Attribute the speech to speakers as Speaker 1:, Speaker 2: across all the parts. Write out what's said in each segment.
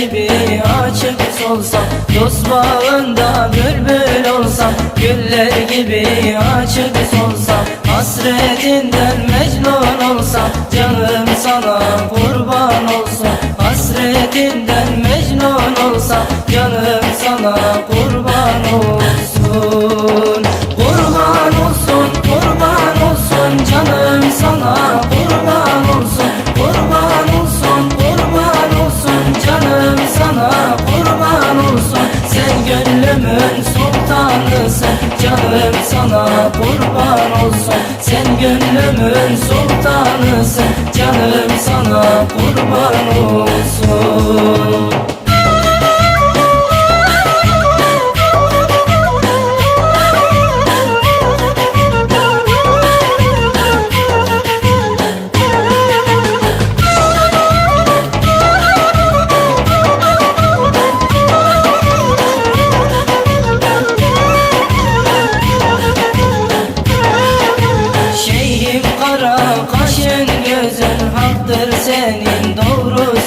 Speaker 1: gibi açık solsam Dost bağında bülbül olsam Güller gibi açık solsam Hasretinden mecnun olsam Canım sana kurban olsun Hasretinden mecnun olsam Canım sana kurban olsun. Canım sana kurban olsun. Sen gönlümün sultanısın. Canım sana kurban olsun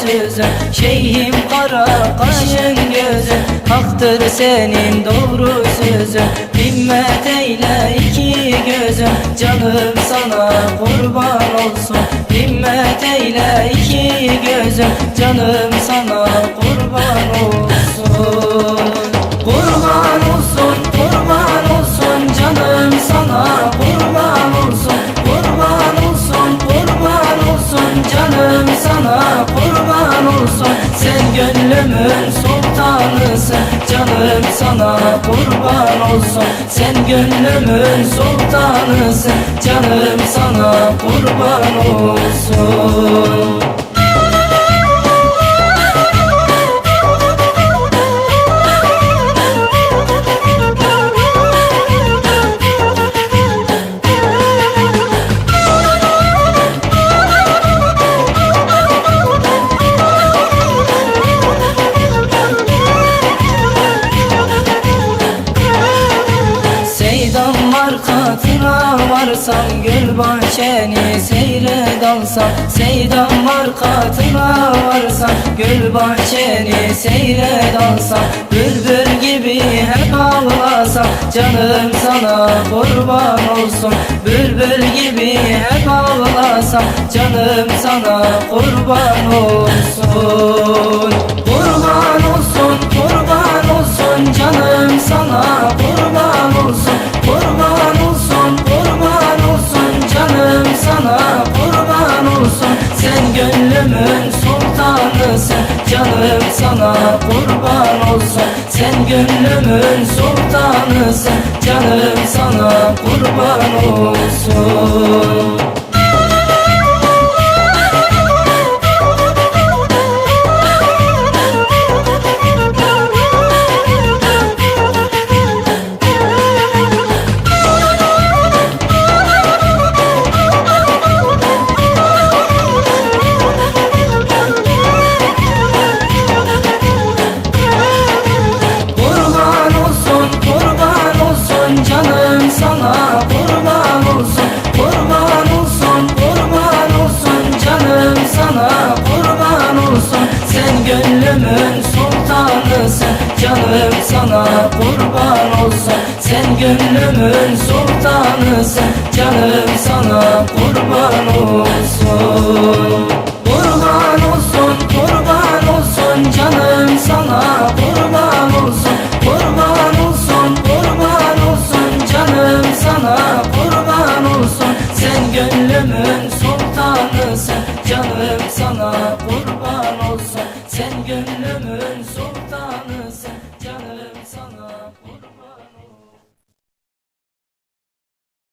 Speaker 1: sözün Şeyhim kara kaşın gözün Haktır senin doğru sözün Himmet eyle iki gözüm Canım sana kurban olsun Himmet eyle iki gözüm Canım sana kurban olsun. Kurban olsun, kurban olsun. Canım sana kurban olsun. Kurban olsun, kurban olsun. Canım sana kurban olsun gönlümün sultanısın Canım sana kurban olsun. Sen gönlümün sultanısın Canım sana kurban olsun varsam Gül bahçeni seyre dalsam Seydan markatına varsam Gül bahçeni seyre dalsam Bülbül gibi hep ağlasam Canım sana kurban olsun. Bülbül gibi hep ağlasam Canım sana kurban olsun olsun Sen gönlümün sultanısın Canım sana kurban olsun Canım sana kurban olsun Sen gönlümün sultanısın. Canım sana kurban olsun. Kurban olsun, kurban olsun. Canım sana kurban olsun. Kurban olsun, kurban olsun. Canım sana kurban olsun. Sen gönlümün sultanısın. Canım sana kurban olsun. Sen gönlümün sultanısın.